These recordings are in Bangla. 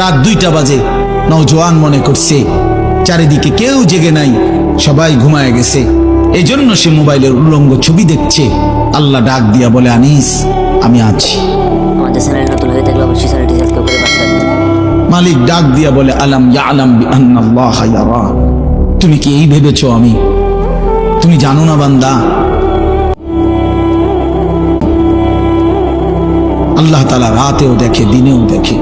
রাত দুইটা বাজে। নওজোয়ান মনে করছে চারিদিকে কেউ জেগে নাই সবাই ঘুমায় গেছে। এই জন্য সে মোবাইলের উলঙ্গ ছবি দেখছে। আল্লাহ ডাক দিয়া বলে আনিস আমি আছি। আমাদের চ্যানেল নতুন হয়ে থাকলে অবশ্যই চ্যানেলটি সাবস্ক্রাইব করে পাশে মালিক ডাক দিয়া বলে আলাম ইয়ালাম বিআন্নাল্লাহ ইয়ারা। তুমি কি এই ভেবেছো আমি? তুমি জানো না বান্দা? আল্লাহ তালা রাতেও দেখে দিনেও দেখে।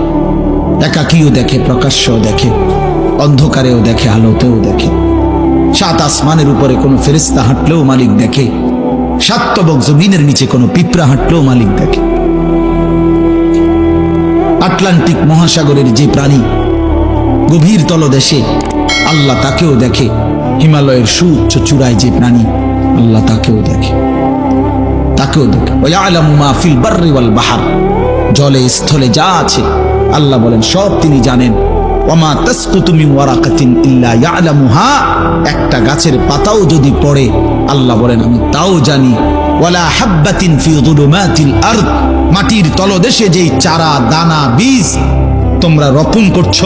একাকীও দেখে, প্রকাশ্যও দেখে, অন্ধকারেও দেখে, আলোতেও দেখে। সাত আসমানের উপরে কোনো ফেরিস্তা হাঁটলেও মালিক দেখে। সাতবক জমিনের নিচে কোনো পিঁপড়া হাঁটলেও মালিক দেখে। আটলান্টিক মহাসাগরের যে প্রাণী গভীর তলদেশে, আল্লাহ তাকেও দেখে। হিমালয়ের সুউচ্চ চূড়ায় যে প্রাণী, আল্লাহ তাকেও দেখে। তাকেও দেখে। বাহার। জলে স্থলে যা আছে আল্লাহ বলেন, সব তিনি জানেন। ওমা তাসকুতু মিন ওয়ারাকাতিন ইল্লা ইয়ালামুহা। একটা গাছের পাতাও যদি পড়ে, আল্লাহ বলেন, আমি তাও জানি। ওয়ালা হাব্বাতিন ফি যুলুমাতিল আরদ। মাটির তলদেশে যেই চারা, দানা, বীজ তোমরা রোপণ করছ,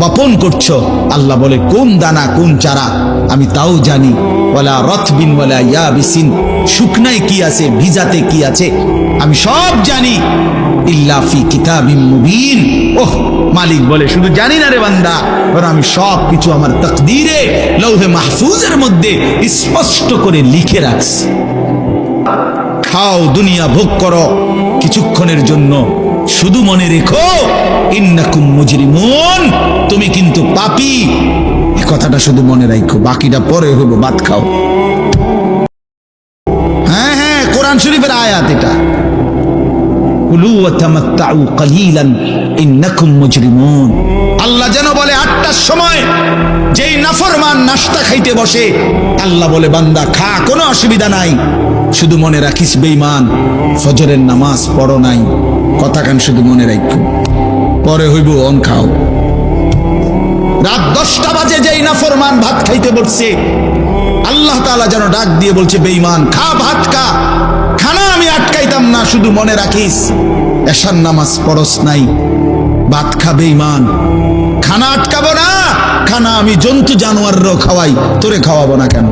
বপন করছ, আল্লাহ বলে, কোন দানা, কোন চারা, আমি তাও জানি। ওয়ালা রথবিন, ওয়ালা ইয়াবিসিন। শুকনায় কি আছে, ভিজাতে কি আছে, আমি সব জানি। ইল্লা ফি কিতাবিম মুবিন। ওহ, মালিক বলে, শুধু জানি না রে বান্দা আমি সব কিছু আমার তকদিরে, লৌহে মাহফুজের মধ্যে স্পষ্ট করে লিখে রাখছি। খাও, দুনিয়া ভোগ করো, কিছুক্ষণের জন্য শুধু মনে রেখো, ইন্নাকুম মুজরিমুন, তুমি কিন্তু পাপি। এ কথাটা শুধু মনে রাখো বাকিটা পরে হইব, ভাত খাও। হ্যাঁ হ্যাঁ কোরআন শরীফের আয়াত এটা। কুলু ওয়া তামাত্তাউ কালিলান, ইন্নাকুম মুজরিমুন। আল্লাহ যেন বলে আটটার সময় যেই নাফরমান নাস্তা খাইতে বসে, আল্লাহ বলে, বান্দা, খা, কোনো অসুবিধা নাই। শুধু মনে রাখিস, বেঈমান, ফজরের নামাজ পড়ো নাই। কথা কান শুধু মনে রাখো পরে হইব, অন খাও। রাত দশটা বাজে যেই নাফরমান ভাত খাইতে বসছে, আল্লাহ তাআলা যেন ডাক দিয়ে বলছে, বেঈমান, খা, ভাত খা। খানা আমি আটকাইতাম শুধু মনে রাখিস, এশার নামাজ পড়স নাই, ভাত খাবে ইমান। খানা আটকাবো না, খানা আমি জন্তু জানোয়াররাও খাওয়াই, তোরে খাওয়াবো না কেন?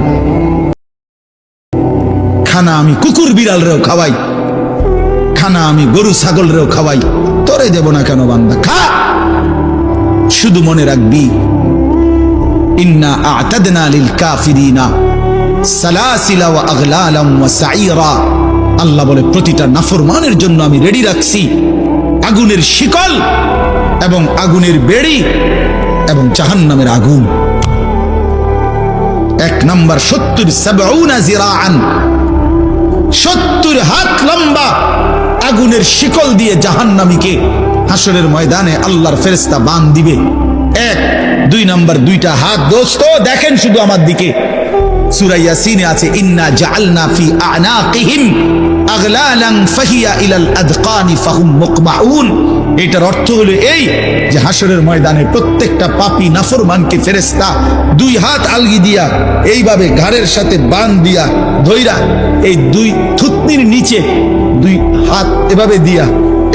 খানা আমি কুকুর বিড়ালরেও খাওয়াই, খানা আমি গরু ছাগলরেও খাওয়াই, তোরে দেব না কেন বান্দা? খা! শুধু মনে রাখবি, ইন্না আ'তাদনা লিল কাফিরিনা সালাসিলা ওয়া আগলালাম ওয়া সাইরা। আল্লাহ বলে, প্রতিটা নাফরমানের জন্য আমি রেডি রাখছি। আগুনের শিকল এবং আগুনের বেড়ি এবং জাহান্নামের আগুন। এক নাম্বার, সত্তর জিরাআন। সত্তর হাত লম্বা আগুনের শিকল দিয়ে জাহান্নামীকে হাসরের ময়দানে আল্লাহর ফেরেস্তা বান দিবে। এক, দুই নাম্বার, দুইটা হাত, দোস্ত, দেখেন শুধু আমার দিকে। সুরাইয়া সিনে আছে, ইন্না জাআলনা ফি আনাকিহিম আগলালান ফাহিয়া ইলাল ফাহুম মুকমাউন। এটার অর্থ হলো এই যে ময়দানে প্রত্যেকটা পাপী, নাফরমানকে দুই হাত আলগি দিয়া, এইভাবে ঘাড়ের সাথে বান দিয়া ধইরা, এই দুই থুতনির নিচে দুই হাত এভাবে দিয়া,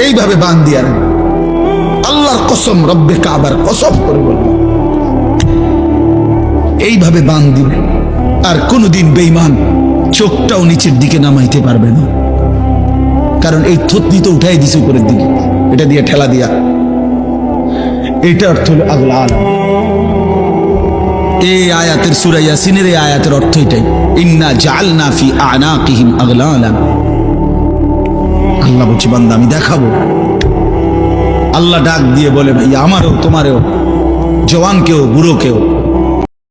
এইভাবে বান দিয়া। আল্লাহর কসম, রব্বে কাবার কসম করে বলব। এইভাবে বান দিবে আর কোনোদিন বেইমান চোখটাও নিচের দিকে নামাইতে পারবে না। কারণ এই থতনি তো উঠাই দিছে উপরের দিকে। এটা দিয়ে ঠেলা দিয়া। এটা অর্থ হলো আগলা আলম। এই আয়াতের সূরা ইয়াসিনের এই আয়াতের অর্থ এটাই। ইন্না জাল জাআলনা ফি আনাকিহিম আগলালান আল্লাহ বলছে, বান্দা, আমি দেখাবো। আল্লাহ ডাক দিয়ে বলে ভাই আমারও, তোমারও, জওয়ানকেও, বুড়োকেও।